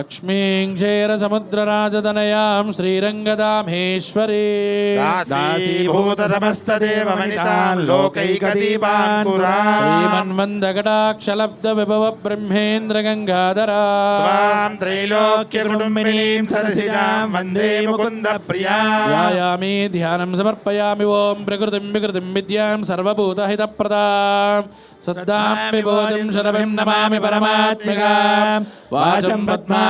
లక్ష్మీం క్షీరసముద్రరాజదనయాం శ్రీరంగదామేశ్వరీ. దాసీభూత సమస్తదేవమణితాన్ లోకైకదీపాన్ పురాన్ శ్రీమన్మందకటాక్షలబ్ధ విభవ బ్రహ్మేంద్ర గంగాధరా. త్వాం త్రైలోక్య కుటుంబినీం సరసిజాం వందే ముకుంద ప్రియాం. ధ్యాయామి ధ్యానం సమర్పయామి ఓం ప్రకృతిం వికృతిం విద్యాం సర్వభూతహితప్రదాం. సద్దాం విభూతిం శరభిం నమామి పరమాత్మికాం. వాచం పద్మాం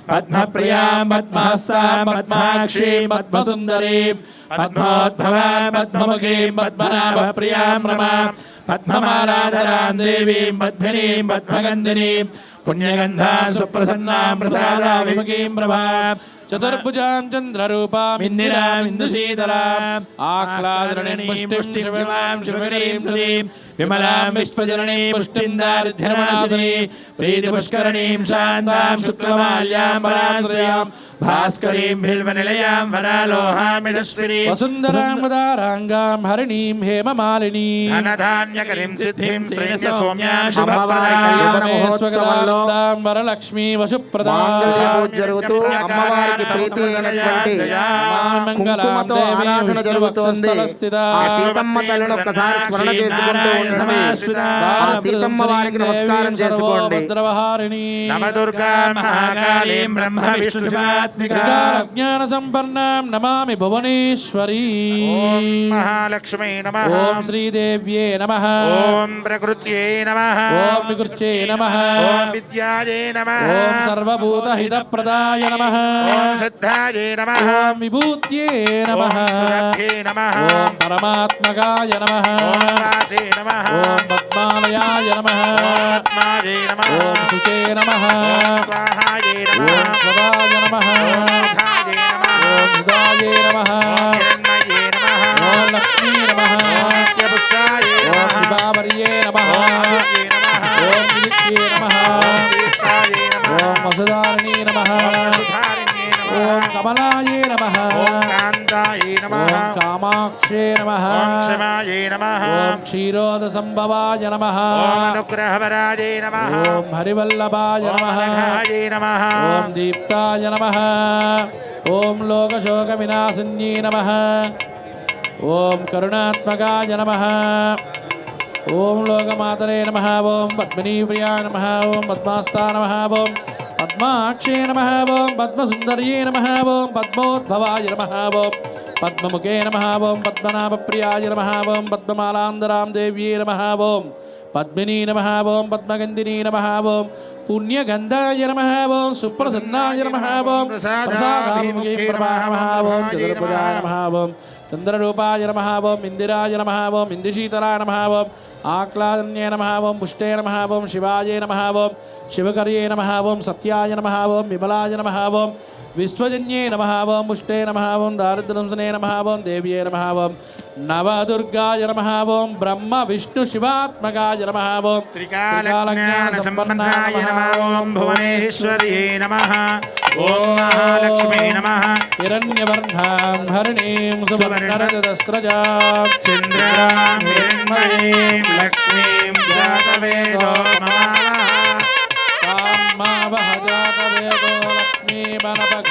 పద్మప్రియాం పద్మహస్తాం పద్మాక్షీం పద్మసుందరీం పద్మోద్భవాం పద్మముఖీం పద్మనాభప్రియాం రమాం పద్మమాలాధరాం దేవీం పద్మినీం పద్మగంధినీం పుణ్యగంధాం సుప్రసన్నాం ప్రసాదా విముఖీం ప్రభా चतुर्भुजां चन्द्ररूपाम् इन्दिराम् इन्दुशीतलाम् आह्लादरणीं पुष्टिं शिवमां शिवगरीं सतीं विमलां विश्वजननीं पुष्टिं दारिद्र्यमासनीं प्रीतिपुष्करणीं शान्तां शुक्लमाल्यां पराश्रयां भास्करीं भिल्वनिलयां वरालोहामिषश्रीं वसुन्दरां उदाराङ्गां हरिणीं हेममालिनीं धनधान्यकरीं सिद्धिं श्रेयसौम्यां शुभप्रदां కళ్యాణ వరలక్ష్మీ వశుప్రదాం మాంగళ్య పూజ జరుగుతూ అమ్మవారికి ప్రీతి అయినటువంటి కుంకుమతో ఆరాధన జరుగుతోంది. ఆ సీతమ్మ తల్లిని ఒక్కసారి స్మరణ చేసుకుంటూ ఉండండి. ఆ సీతమ్మ వారికి నమస్కారం చేసుకోండి. నవదుర్గా మహాకాళీం బ్రహ్మ విష్ణుమాత్మికా జ్ఞాన సంపన్నాం నమామి భువనేశ్వరీ. ఓం మహాలక్ష్మీ నమః. ఓం శ్రీదేవ్యే నమ. ఓం ప్రకృత్యై నమః. ఓం వికృత్యై నమ. ఓం విద్యాయే నమః ఓం సర్వభూతహితప్రదాయ నమ ఓం సిద్ధాయే నమః ఓం విభూత్యే నమ ఓం సురభ్యే నమః ఓం పరమాత్మకాయ నమ ఓం వాసే నమః ఓం పద్మాలయాయ నమ ఓం పద్మాయే నమః ఓం శుచే నమ ఓం స్వాహాయే ఓం నమః స్వదాయ నమ ఓం సుధాయే నమః కమలాయే నమ కాంతాయే నమః కామాక్షే నమ క్షమాయే నమః క్షీరోద సంభవాయ నమ ఓం అనుగ్రహవరాయే నమః ఓం హరివల్లభాయ నమ ఓం దీప్తాయ నమ ఓం లోకశోక వినాశిన్యే నమ ఓం కరుణాత్మకాయ నమ ఓం లోకమాతరే నమ ఓం పద్మినీప్రియాయ నమ ఓం పద్మాస్తా నమ ఓం పద్మాక్షే నమ ఓం పద్మసుందర్యే నమ ఓం పద్మోద్భవాయ నమ ఓం పద్మముఖే నమ ఓం పద్మనాభప్రియాయ నమ ఓం పద్మమాలాందరాం దేవ్యే నమ ఓం పద్మినీ నమ ఓం పద్మగంధినీ నమ ఓం పుణ్యగంధాయ నమ ఓం సుప్రసన్నాయ నమ ఓం ఓం చంద్రరూపాయ నమ ఓం ఇందిరాయ నమ ఓం ఇందుశీతలాయ నమ ఓం ఆక్లాదన్యే నమ ఓం పుష్టే నమ ఓం శివాయ నమ ఓం శివకర్యే నమ ఓం సత్యాయ నమ ఓం విమలాయ నమ ఓం విశ్వజన్యే నమ ఓం పుష్టే నమ ఓం దారిద్ర్యంసనే నమ ఓం దేవ్యే నమ ఓం నవదుర్గాయ నమ ఓం బ్రహ్మ విష్ణు శివాత్మకాయ నమ ఓం త్రికాలజ్ఞానసంపన్నాయ నమః ఓం భువనేశ్వర్యే నమః ఓం మహాలక్ష్మీ నమః హిరణ్యవర్ణాం హరిణీం సువర్ణరజతస్రజాం చంద్రాం హిరణ్మయీం లక్ష్మీం జాతవేదో మమావహ కామావహజాతవేదో లక్ష్మీమనపగామినీ